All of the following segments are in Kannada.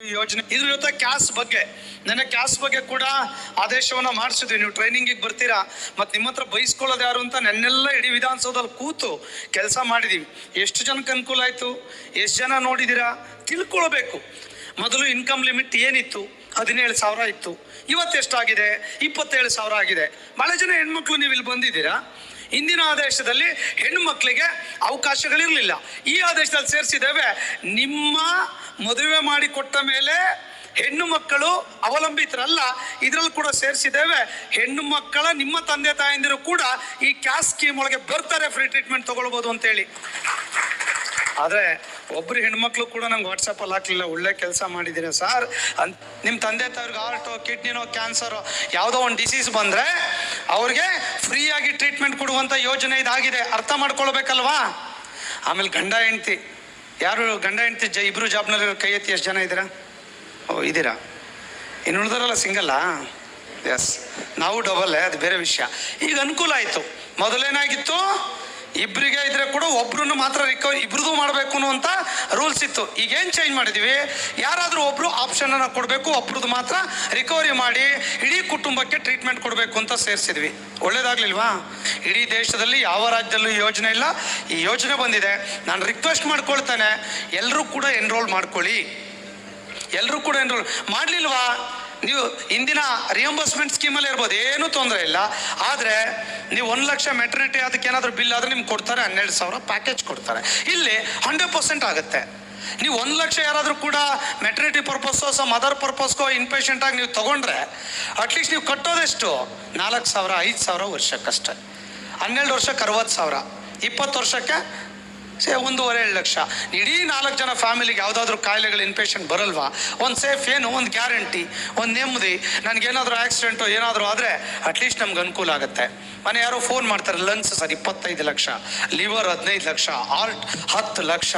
ಯೋಜನೆ. ಇದ್ರ ಜೊತೆ ಕ್ಯಾಸ್ ಬಗ್ಗೆ. ನನ್ನ ಕ್ಯಾಸ್ ಬಗ್ಗೆ ಕೂಡ ಆದೇಶವನ್ನ ಮಾಡಿಸಿದ್ವಿ. ನೀವು ಟ್ರೈನಿಂಗಿಗೆ ಬರ್ತೀರಾ, ಮತ್ತೆ ನಿಮ್ಮ ಹತ್ರ ಬೈಸ್ಕೊಳ್ಳೋದು ಯಾರು ಅಂತ ನೆನ್ನೆಲ್ಲ ಇಡೀ ವಿಧಾನಸೌಧದಲ್ಲಿ ಕೂತು ಕೆಲಸ ಮಾಡಿದೀವಿ. ಎಷ್ಟು ಜನಕ್ಕೆ ಅನುಕೂಲ ಆಯ್ತು? ಎಷ್ಟು ಜನ ನೋಡಿದೀರಾ? ತಿಳ್ಕೊಳ್ಬೇಕು. ಮೊದಲು ಇನ್ಕಮ್ ಲಿಮಿಟ್ ಏನಿತ್ತು? ಹದಿನೇಳು ಸಾವಿರ ಇತ್ತು. ಇವತ್ತು ಎಷ್ಟಾಗಿದೆ? ಇಪ್ಪತ್ತೇಳು ಸಾವಿರ ಆಗಿದೆ. ಬಹಳ ಜನ ಹೆಣ್ಮಕ್ಳು ನೀವು ಇಲ್ಲಿ ಬಂದಿದ್ದೀರಾ? ಇಂದಿನ ಆದೇಶದಲ್ಲಿ ಹೆಣ್ಣು ಮಕ್ಕಳಿಗೆ ಅವಕಾಶಗಳಿರಲಿಲ್ಲ. ಈ ಆದೇಶದಲ್ಲಿ ಸೇರಿಸಿದ್ದೇವೆ. ನಿಮ್ಮ ಮದುವೆ ಮಾಡಿ ಕೊಟ್ಟ ಮೇಲೆ ಹೆಣ್ಣು ಮಕ್ಕಳು ಅವಲಂಬಿತರಲ್ಲ, ಇದರಲ್ಲಿ ಕೂಡ ಸೇರಿಸಿದ್ದೇವೆ. ಹೆಣ್ಣು ಮಕ್ಕಳ ನಿಮ್ಮ ತಂದೆ ತಾಯಂದಿರು ಕೂಡ ಈ ಕ್ಯಾಸ್ ಸ್ಕೀಮ್ ಒಳಗೆ ಬರ್ತಾರೆ ಫ್ರೀ ಟ್ರೀಟ್ಮೆಂಟ್ ತಗೊಳ್ಬೋದು ಅಂತೇಳಿ. ಆದರೆ ಒಬ್ರು ಹೆಣ್ಮಕ್ಳು ಕೂಡ ನಂಗೆ ವಾಟ್ಸಪ್ ಅಲ್ಲಿ ಹಾಕ್ಲಿಲ್ಲ, ಒಳ್ಳೆ ಕೆಲಸ ಮಾಡಿದ್ದೀರಾ ಸರ್. ಅಂತ ನಿಮ್ಮ ತಂದೆ ತಾಯಿಗೆ ಹಾರ್ಟು ಕಿಡ್ನಿನೋ ಕ್ಯಾನ್ಸರು ಯಾವುದೋ ಒಂದು ಡಿಸೀಸ್ ಬಂದ್ರೆ ಅವ್ರಿಗೆ ಫ್ರೀಯಾಗಿ ಟ್ರೀಟ್ಮೆಂಟ್ ಕೊಡುವಂತ ಯೋಜನೆ ಇದಾಗಿದೆ. ಅರ್ಥ ಮಾಡ್ಕೊಳ್ಬೇಕಲ್ವಾ? ಆಮೇಲೆ ಗಂಡ ಹೆಂಡ್ತಿ ಯಾರು ಗಂಡ ಹೆಂಡತಿ ಜ ಇಬ್ಬರು ಜಾಬ್ನಲ್ಲಿ ಕೈ ಎತ್ತಿ ಎಷ್ಟು ಜನ ಇದ್ದೀರಾ? ಓ, ಇದ್ದೀರಾ? ಇನ್ನು ಉಳಿದಾರಲ್ಲ ಸಿಂಗಲ್ಲಾ ಎಸ್ ನಾವು ಡಬಲ್ ಅದು ಬೇರೆ ವಿಷಯ. ಈಗ ಅನುಕೂಲ ಆಯಿತು. ಮೊದಲೇನಾಗಿತ್ತು? ಇಬ್ಬರಿಗೆ ಇದ್ರೆ ಕೂಡ ಒಬ್ರು ಮಾತ್ರ ರಿಕವರಿ ಇಬ್ರದ್ದು ಮಾಡಬೇಕು ಅನ್ನುವಂಥ ರೂಲ್ಸ್ ಇತ್ತು. ಈಗ ಏನು ಚೇಂಜ್ ಮಾಡಿದೀವಿ? ಯಾರಾದರೂ ಒಬ್ರು ಆಪ್ಷನನ್ನು ಕೊಡಬೇಕು ಒಬ್ರದ್ದು ಮಾತ್ರ ರಿಕವರಿ ಮಾಡಿ, ಇಡೀ ಕುಟುಂಬಕ್ಕೆ ಟ್ರೀಟ್ಮೆಂಟ್ ಕೊಡಬೇಕು ಅಂತ ಸೇರಿಸಿದ್ವಿ. ಒಳ್ಳೇದಾಗ್ಲಿಲ್ವಾ? ಇಡೀ ದೇಶದಲ್ಲಿ ಯಾವ ರಾಜ್ಯದಲ್ಲೂ ಯೋಜನೆ ಇಲ್ಲ. ಈ ಯೋಜನೆ ಬಂದಿದೆ. ನಾನು ರಿಕ್ವೆಸ್ಟ್ ಮಾಡ್ಕೊಳ್ತಾನೆ. ಎಲ್ಲರೂ ಕೂಡ ಎನ್ರೋಲ್ ಮಾಡ್ಕೊಳ್ಳಿ. ಎಲ್ಲರೂ ಕೂಡ ಎನ್ರೋಲ್ ಮಾಡಲಿಲ್ವಾ? ನೀವು ಇಂದಿನ ರಿಯಂಬರ್ಸ್ಮೆಂಟ್ ಸ್ಕೀಮಲ್ಲಿ ಇರ್ಬೋದು. ಏನೂ ತೊಂದರೆ ಇಲ್ಲ. ಆದರೆ ನೀವು ಒಂದು ಲಕ್ಷ ಮೆಟರ್ನಿಟಿ ಅದಕ್ಕೆ ಏನಾದರೂ ಬಿಲ್ ಆದರೆ ನಿಮ್ಗೆ ಕೊಡ್ತಾರೆ. ಹನ್ನೆರಡು ಸಾವಿರ ಪ್ಯಾಕೇಜ್ ಕೊಡ್ತಾರೆ. ಇಲ್ಲಿ ಹಂಡ್ರೆಡ್ ಪರ್ಸೆಂಟ್ ಆಗುತ್ತೆ. ನೀವು ಒಂದು ಲಕ್ಷ ಯಾರಾದರೂ ಕೂಡ ಮೆಟರ್ನಿಟಿ ಪರ್ಪಸ್ಸೋ ಸಮ್ ಅದರ್ ಪರ್ಪಸ್ಗೋ ಇನ್ಪೇಷಂಟ್ ಆಗಿ ನೀವು ತಗೊಂಡ್ರೆ ಅಟ್ಲೀಸ್ಟ್ ನೀವು ಕಟ್ಟೋದೆಷ್ಟು? ನಾಲ್ಕು ಸಾವಿರ, ಐದು ಸಾವಿರ ವರ್ಷಕ್ಕಷ್ಟೇ. ಹನ್ನೆರಡು ವರ್ಷಕ್ಕೆ ಅರವತ್ತು ಸಾವಿರ. ಇಪ್ಪತ್ತು ವರ್ಷಕ್ಕೆ ಸೇ ಒಂದೂವರೆ ಏಳು ಲಕ್ಷ. ಇಡೀ ನಾಲ್ಕು ಜನ ಫ್ಯಾಮಿಲಿಗೆ ಯಾವುದಾದ್ರೂ ಕಾಯಿಲೆಗಳು ಇನ್ಪೇಷಂಟ್ ಬರಲ್ವಾ? ಒಂದು ಸೇಫ್ ಏನು, ಒಂದು ಗ್ಯಾರಂಟಿ, ಒಂದು ನೆಮ್ಮದಿ. ನನಗೇನಾದರೂ ಆಕ್ಸಿಡೆಂಟು ಏನಾದರೂ ಆದರೆ ಅಟ್ಲೀಸ್ಟ್ ನಮ್ಗೆ ಅನುಕೂಲ ಆಗುತ್ತೆ. ಮನೆ ಯಾರೋ ಫೋನ್ ಮಾಡ್ತಾರೆ ಲಂಗ್ಸ್ ಸರ್, ಇಪ್ಪತ್ತೈದು ಲಕ್ಷ ಲಿವರ್ ಹದಿನೈದು ಲಕ್ಷ ಹಾರ್ಟ್ ಹತ್ತು ಲಕ್ಷ.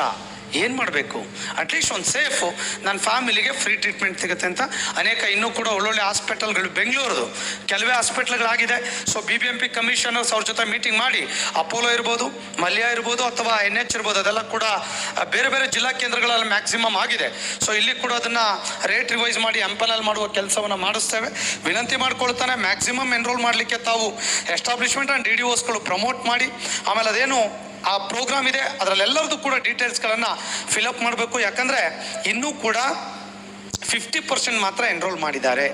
ಏನು ಮಾಡಬೇಕು? ಅಟ್ಲೀಸ್ಟ್ ಒಂದು ಸೇಫು ನನ್ನ ಫ್ಯಾಮಿಲಿಗೆ ಫ್ರೀ ಟ್ರೀಟ್ಮೆಂಟ್ ಸಿಗುತ್ತೆ ಅಂತ. ಅನೇಕ ಇನ್ನೂ ಕೂಡ ಒಳ್ಳೊಳ್ಳೆ ಹಾಸ್ಪಿಟಲ್ಗಳು ಬೆಂಗಳೂರದು. ಕೆಲವೇ ಹಾಸ್ಪಿಟ್ಲ್ಗಳಾಗಿದೆ so B B M P commissioners ಅವ್ರ ಜೊತೆ ಮೀಟಿಂಗ್ ಮಾಡಿ ಅಪೋಲೋ ಇರ್ಬೋದು ಮಲ್ಯ ಇರ್ಬೋದು, ಅಥವಾ ಎನ್ ಎಚ್ ಇರ್ಬೋದು, ಅದೆಲ್ಲ ಕೂಡ ಬೇರೆ ಬೇರೆ ಜಿಲ್ಲಾ ಕೇಂದ್ರಗಳಲ್ಲಿ ಮ್ಯಾಕ್ಸಿಮಮ್ ಆಗಿದೆ. ಸೊ ಇಲ್ಲಿ ಕೂಡ ಅದನ್ನ ರೇಟ್ ರಿವೈಸ್ ಮಾಡಿ ಎಂಪನಲ್ ಮಾಡುವ ಕೆಲಸವನ್ನು ಮಾಡಿಸ್ತೇವೆ. ವಿನಂತಿ ಮಾಡ್ಕೊಳ್ತಾನೆ ಮ್ಯಾಕ್ಸಿಮಮ್ ಎನ್ರೋಲ್ ಮಾಡಲಿಕ್ಕೆ ತಾವು ಎಸ್ಟಾಬ್ಲಿಷ್ಮೆಂಟ್ ಆ್ಯಂಡ್ ಡಿ ಡಿ ಓಸ್ಗಳು ಪ್ರಮೋಟ್ ಮಾಡಿ. ಆಮೇಲೆ ಅದೇನು ಆ ಪ್ರೋಗ್ರಾಮ್ ಇದೆ. ಅದರಲ್ಲೆಲ್ಲರದ್ದು ಕೂಡ ಡೀಟೇಲ್ಸ್ಗಳನ್ನು ಫಿಲಪ್ ಮಾಡಬೇಕು. ಯಾಕಂದರೆ ಇನ್ನೂ ಕೂಡ ಫಿಫ್ಟಿ ಪರ್ಸೆಂಟ್ ಮಾತ್ರ ಎನ್ರೋಲ್ ಮಾಡಿದ್ದಾರೆ.